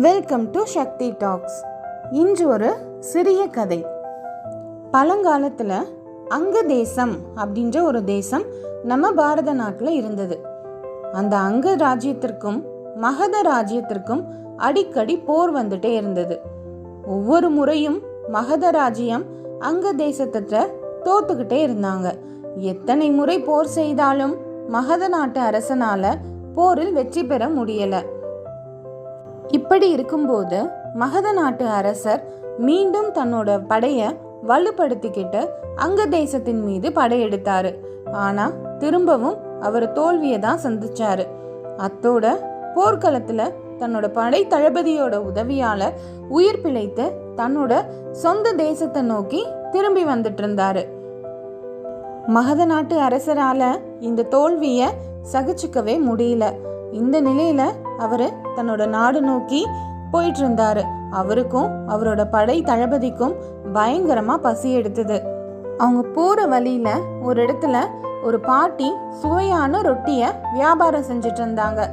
Welcome to Sakthi tax இன்று ஒரு சிறிய கதை. பழங்காலத்தில் அங்க தேசம் அப்படின்ற ஒரு தேசம் நம்ம பாரத நாட்டில் இருந்தது. அந்த அங்க ராஜ்யத்திற்கும் மகத ராஜ்யத்திற்கும் அடிக்கடி போர் வந்துட்டே இருந்தது. ஒவ்வொரு முறையும் மகத ராஜ்யம் அங்க தேசத்திட்ட தோத்துக்கிட்டே இருந்தாங்க. எத்தனை முறை போர் செய்தாலும் மகத நாட்டு அரசனால போரில் வெற்றி பெற முடியலை. இப்படி இருக்கும்போது மகத நாட்டு அரசர் மீண்டும் தன்னோட படைய வலுப்படுத்திக்கிட்டு அங்க தேசத்தின் மீது படையெடுத்தாரு. ஆனா திரும்பவும் அவர் தோல்வியை தான் சந்திச்சாரு. அத்தோட போர்க்களத்துல தன்னோட படை தளபதியோட உதவியால உயிர் பிழைத்து தன்னோட சொந்த தேசத்தை நோக்கி திரும்பி வந்துட்டு இருந்தாரு. மகத நாட்டு அரசரால இந்த தோல்வியை சகிச்சுக்கவே முடியல. இந்த நிலையில அவரு தன்னோட நாடு நோக்கி போயிட்டு இருந்தாரு அவருக்கும் அவரோட படை தளபதிக்கும் பயங்கரமா பசி எடுத்தது. அவங்க போற வழியில ஒரு இடத்துல ஒரு பாட்டி சுவையான ரொட்டிய வியாபாரம் செஞ்சுட்டு இருந்தாங்க.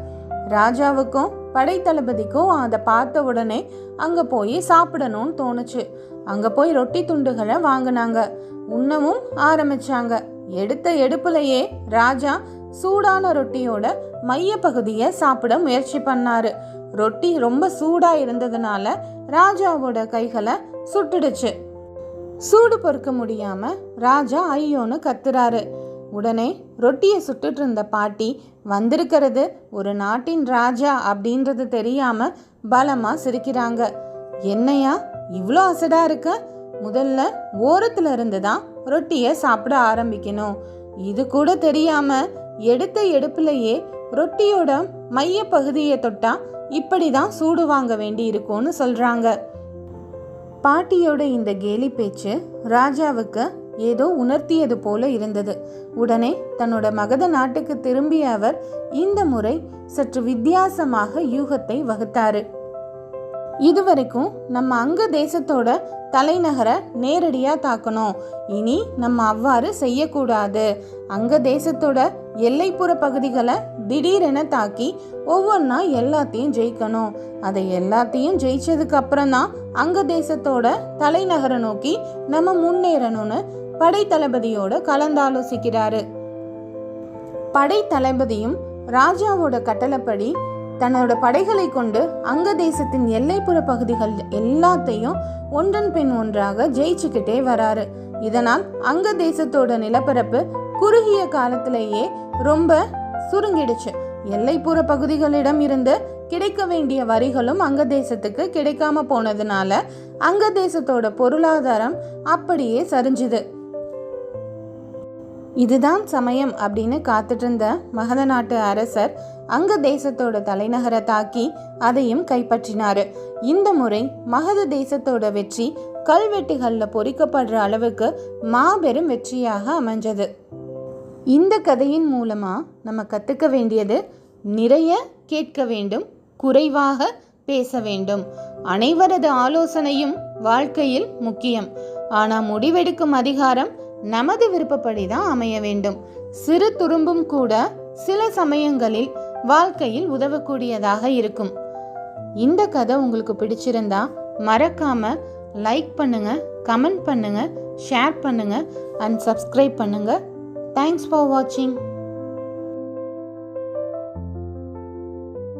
ராஜாவுக்கும் படை தளபதிக்கும் அதை பார்த்த உடனே அங்க போய் சாப்பிடணும்னு தோணுச்சு. அங்க போய் ரொட்டி துண்டுகளை வாங்கினாங்க. உண்ணவும் ஆரம்பிச்சாங்க. எடுத்த எடுப்புலையே ராஜா சூடான ரொட்டியோட மைய பகுதியை சாப்பிட முயற்சி பண்ணாரு. ரொட்டி ரொம்ப சூடா இருந்ததுனால ராஜாவோட கைகளை சுட்டுடுச்சு. சூடு பொறுக்க முடியாம ராஜா ஐயோன்னு கத்துறாரு. உடனே ரொட்டியை சுட்டுட்டு இருந்த பாட்டி வந்திருக்கிறது ஒரு நாட்டின் ராஜா அப்படின்றது தெரியாம பலமா சிரிக்கிறாங்க. என்னையா இவ்வளோ அசடா இருக்க? முதல்ல ஓரத்துல இருந்து தான் ரொட்டியை சாப்பிட ஆரம்பிக்கணும். இது கூட தெரியாம எடுத்த எடுப்புலையே ரொட்டியோட மைய பகுதியை தொட்டா இப்படி தான் சூடு வாங்க வேண்டி இருக்கும்னு சொல்றாங்க. பாட்டியோட இந்த கேலி பேச்சு ராஜாவுக்கு ஏதோ உணர்த்தியது போல இருந்தது. உடனே தன்னோட மகத நாட்டுக்கு திரும்பிய அவர் இந்த முறை சற்று வித்தியாசமாக யூகத்தை வகுத்தாரு. இதுவரைக்கும் நம்ம அங்க தேசத்தோட தலைநகரை நேரடியாக தாக்கணும். இனி நம்ம அவ்வாறு செய்யக்கூடாது. அங்க தேசத்தோட எல்லைப்புற பகுதிகளை திடீரென தாக்கி ஒவ்வொன்றா எல்லாத்தையும் ஜெயிக்கணும். அதை எல்லாத்தையும் ஜெயிச்சதுக்கு அப்புறம் தான் அங்க தேசத்தோட தலைநகரை நோக்கி நம்ம முன்னேறணும்னு படை தளபதியோட கலந்தாலோசிக்கிறாரு. படை தளபதியும் ராஜாவோட கட்டளைப்படி தன்னோட படைகளை கொண்டு அங்க தேசத்தின் எல்லைப்புற பகுதிகள் எல்லாத்தையும் ஒன்றன் பின் ஒன்றாக ஜெயிச்சுக்கிட்டே வராரு. இதனால் அங்க தேசத்தோட நிலப்பரப்பு குறுகிய காலத்திலேயே ரொம்ப சுருங்கிடுச்சு. எல்லைப்புற பகுதிகளிடம் இருந்து கிடைக்க வேண்டிய வரிகளும் அங்க தேசத்துக்கு கிடைக்காம போனதுனால அங்க தேசத்தோட பொருளாதாரம் அப்படியே சரிஞ்சுது. இதுதான் சமயம் அப்படின்னு காத்துட்டு இருந்த மகத நாட்டு அரசர் அங்க தேசத்தோட தலைநகரை தாக்கி அதையும் கைப்பற்றினாரு. இந்த முறை மகத தேசத்தோட வெற்றி கல்வெட்டுகளில் பொறிக்கப்படுற அளவுக்கு மாபெரும் வெற்றியாக அமைஞ்சது. இந்த கதையின் மூலமா நம்ம கத்துக்க வேண்டியது நிறைய கேட்க வேண்டும் குறைவாக பேச வேண்டும். அனைவரது ஆலோசனையும் வாழ்க்கையில் முக்கியம். ஆனால் முடிவெடுக்கும் அதிகாரம் நமது விருப்பப்படி தான் அமைய வேண்டும். சிறு துரும்பும் கூட சில சமயங்களில் வாழ்க்கையில் உதவக்கூடியதாக இருக்கும். இந்த கதை உங்களுக்கு பிடிச்சிருந்தா மறக்காம லைக் பண்ணுங்க கமெண்ட் பண்ணுங்க ஷேர் பண்ணுங்க அண்ட் சப்ஸ்கிரைப் பண்ணுங்க. தேங்க்ஸ் ஃபார் வாட்சிங்